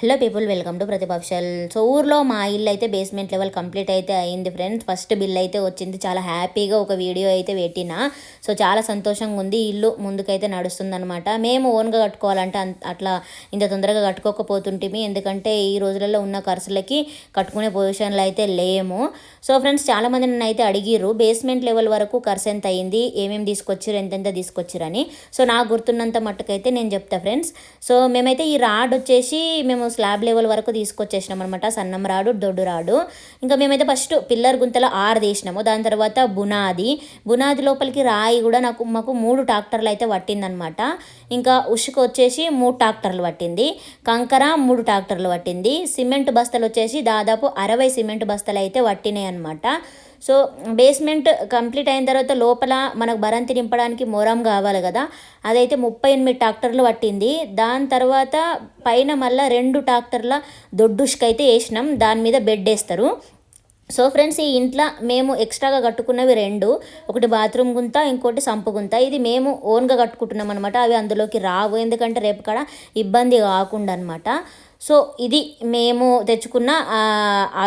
Hello people welcome to ప్రతిపక్షల్ so ఊర్లో మా ఇల్లు అయితే బేస్మెంట్ లెవెల్ కంప్లీట్ అయితే అయింది ఫ్రెండ్స్ ఫస్ట్ బిల్ అయితే వచ్చింది. చాలా హ్యాపీగా ఒక వీడియో అయితే పెట్టిన. సో చాలా సంతోషంగా ఉంది. ఇల్లు ముందుకైతే నడుస్తుందనమాట మేము ఓన్గా కట్టుకోవాలంటే అట్లా ఇంత తొందరగా కట్టుకోకపోతుంటిమి. ఎందుకంటే ఈ రోజులలో ఉన్న ఖర్చులకి కట్టుకునే పొజిషన్లో అయితే లేము. సో ఫ్రెండ్స్ చాలామంది నన్ను అయితే అడిగిర్రు బేస్మెంట్ లెవెల్ వరకు ఖర్చు ఎంత అయింది? ఏమేమి తీసుకొచ్చారు ఎంతెంత తీసుకొచ్చారని సో నాకు గుర్తున్నంత మట్టుకైతే నేను చెప్తా ఫ్రెండ్స్ సో మేమైతే ఈ రాడ్ వచ్చేసి మేము స్లాబ్ లెవెల్ వరకు తీసుకొచ్చేసినాం అనమాట సన్నం రాడు దొడ్డు రాడు. ఇంకా మేమైతే ఫస్ట్ పిల్లర్ గుంతలో ఆరు తీసినాము. దాని తర్వాత బునాది. బునాది లోపలికి రాయి కూడా నాకు మాకు మూడు ట్రాక్టర్లు అయితే పట్టిందనమాట ఇంకా ఉషుకు వచ్చేసి మూడు ట్రాక్టర్లు పట్టింది. కంకర మూడు ట్రాక్టర్లు పట్టింది. సిమెంట్ బస్తలు వచ్చేసి దాదాపు అరవై సిమెంట్ బస్తలు అయితే పట్టినాయి అనమాట సో బేస్మెంట్ కంప్లీట్ అయిన తర్వాత లోపల మనకు బరంతి నింపడానికి మొరం కావాలి కదా. అదైతే ముప్పై ఎనిమిది ట్రాక్టర్లు పట్టింది. దాని తర్వాత పైన మళ్ళీ రెండు ట్రాక్టర్ల దొడ్డుష్కైతే వేసినాం. దాని మీద బెడ్ వేస్తారు. సో ఫ్రెండ్స్ ఈ ఇంట్లో మేము ఎక్స్ట్రాగా కట్టుకున్నవి రెండు. ఒకటి బాత్రూమ్ గుంత ఇంకోటి సంపు గుంత. ఇది మేము ఓన్గా కట్టుకుంటున్నాం అనమాట అవి అందులోకి రావు. ఎందుకంటే రేపు కాడ ఇబ్బంది కాకుండా అనమాట సో ఇది మేము తెచ్చుకున్న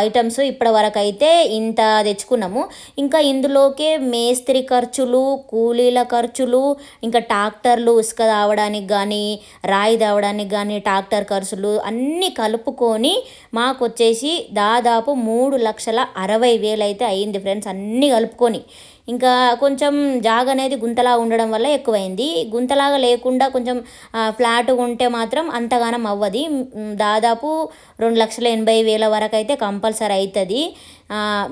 ఐటమ్స్ ఇప్పటివరకైతే అయితే ఇంత తెచ్చుకున్నాము. ఇంకా ఇందులోకే మేస్త్రి ఖర్చులు కూలీల ఖర్చులు ఇంకా ట్రాక్టర్లు ఇసుక తావడానికి కానీ రాయి తావడానికి కానీ ట్రాక్టర్ ఖర్చులు అన్నీ కలుపుకొని మాకు వచ్చేసి దాదాపు మూడు లక్షల అరవై వేలు అయితే అయింది ఫ్రెండ్స్ అన్నీ కలుపుకొని. ఇంకా కొంచెం జాగ అనేది గుంతలా ఉండడం వల్ల ఎక్కువైంది. గుంతలాగా లేకుండా కొంచెం ఫ్లాట్గా ఉంటే మాత్రం అంతగానం అవ్వది. దాదాపు రెండు లక్షల ఎనభై వేల వరకు అయితే కంపల్సరీ అవుతుంది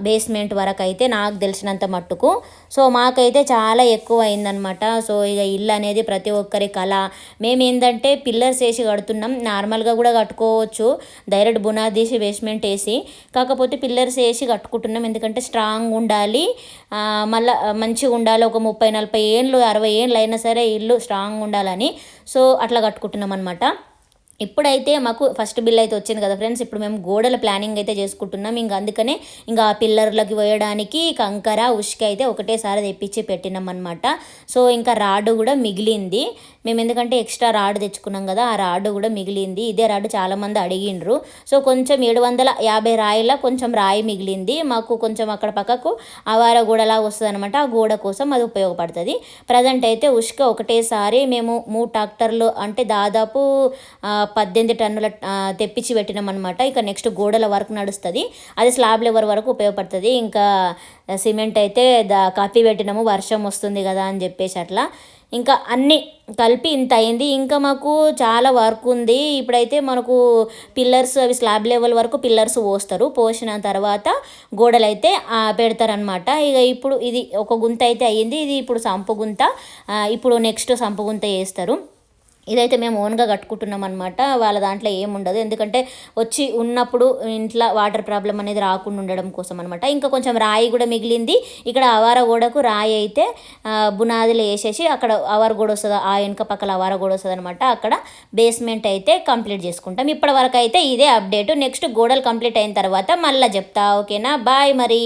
బేస్మెంట్ వరకు అయితే నాకు తెలిసినంత మట్టుకు. సో మాకైతే చాలా ఎక్కువ అయిందనమాట సో ఇక ఇల్లు అనేది ప్రతి ఒక్కరి కళ. మేము ఏంటంటే పిల్లర్స్ వేసి కడుతున్నాం. నార్మల్గా కూడా కట్టుకోవచ్చు. డైరెక్ట్ బునాదీసి బేస్మెంట్ వేసి. కాకపోతే పిల్లర్స్ వేసి కట్టుకుంటున్నాం. ఎందుకంటే స్ట్రాంగ్ ఉండాలి. మళ్ళీ మంచిగా ఉండాలి. ఒక ముప్పై నలభై ఏళ్ళు అరవై ఏళ్ళు అయినా సరే ఇల్లు స్ట్రాంగ్ ఉండాలని. సో అట్లా కట్టుకుంటున్నాం అనమాట ఇప్పుడైతే మాకు ఫస్ట్ బిల్ అయితే వచ్చింది కదా ఫ్రెండ్స్. ఇప్పుడు మేము గోడల ప్లానింగ్ అయితే చేసుకుంటున్నాం. ఇంకా అందుకనే ఇంకా పిల్లర్లకి వేయడానికి కంకర ఉష్క అయితే ఒకటేసారి తెప్పించి పెట్టినాం అనమాట సో ఇంకా రాడ్ కూడా మిగిలింది. మేము ఎందుకంటే ఎక్స్ట్రా రాడ్ తెచ్చుకున్నాం కదా ఆ రాడ్ కూడా మిగిలింది. ఇదే రాడ్ చాలామంది అడిగిండ్రు. సో కొంచెం ఏడు వందల యాభై రాయిల కొంచెం రాయి మిగిలింది. మాకు కొంచెం అక్కడ పక్కకు అవార గోడలా వస్తుంది అనమాట ఆ గోడ కోసం అది ఉపయోగపడుతుంది. ప్రజెంట్ అయితే ఉష్క ఒకటేసారి మేము మూడు ట్రాక్టర్లు అంటే దాదాపు పద్దెనిమిది టన్నుల తెప్పించి పెట్టినాం అనమాట ఇక నెక్స్ట్ గోడల వర్క్ నడుస్తుంది. అది స్లాబ్ లెవర్ వరకు ఉపయోగపడుతుంది. ఇంకా సిమెంట్ అయితే దా కాపీ పెట్టినాము వర్షం వస్తుంది కదా అని చెప్పేసి అట్లా. ఇంకా అన్నీ కలిపి ఇంత అయింది. ఇంకా మాకు చాలా వర్క్ ఉంది. ఇప్పుడైతే మనకు పిల్లర్స్ అవి స్లాబ్ లెవెల్ వరకు పిల్లర్స్ పోస్తారు. పోసిన తర్వాత గోడలు అయితే పెడతారనమాట ఇక ఇప్పుడు ఇది ఒక గుంత అయితే అయ్యింది. ఇది ఇప్పుడు సంపు గుంత. ఇప్పుడు నెక్స్ట్ సంపు గుంత వేస్తారు. ఇదైతే మేము ఓన్గా కట్టుకుంటున్నాం అనమాట వాళ్ళ దాంట్లో ఏముండదు. ఎందుకంటే వచ్చి ఉన్నప్పుడు ఇంట్లో వాటర్ ప్రాబ్లం అనేది రాకుండా ఉండడం కోసం అనమాట ఇంకా కొంచెం రాయి కూడా మిగిలింది. ఇక్కడ అవార గోడకు రాయి అయితే బునాదులు వేసేసి అక్కడ అవార గోడ వస్తుంది. ఆ వెనుక పక్కల అవార గోడ వస్తుంది అనమాట అక్కడ బేస్మెంట్ అయితే కంప్లీట్ చేసుకుంటాం. ఇప్పటి వరకు అయితే ఇదే అప్డేట్ నెక్స్ట్ గోడలు కంప్లీట్ అయిన తర్వాత మళ్ళీ చెప్తా. ఓకేనా? బాయ్ మరి.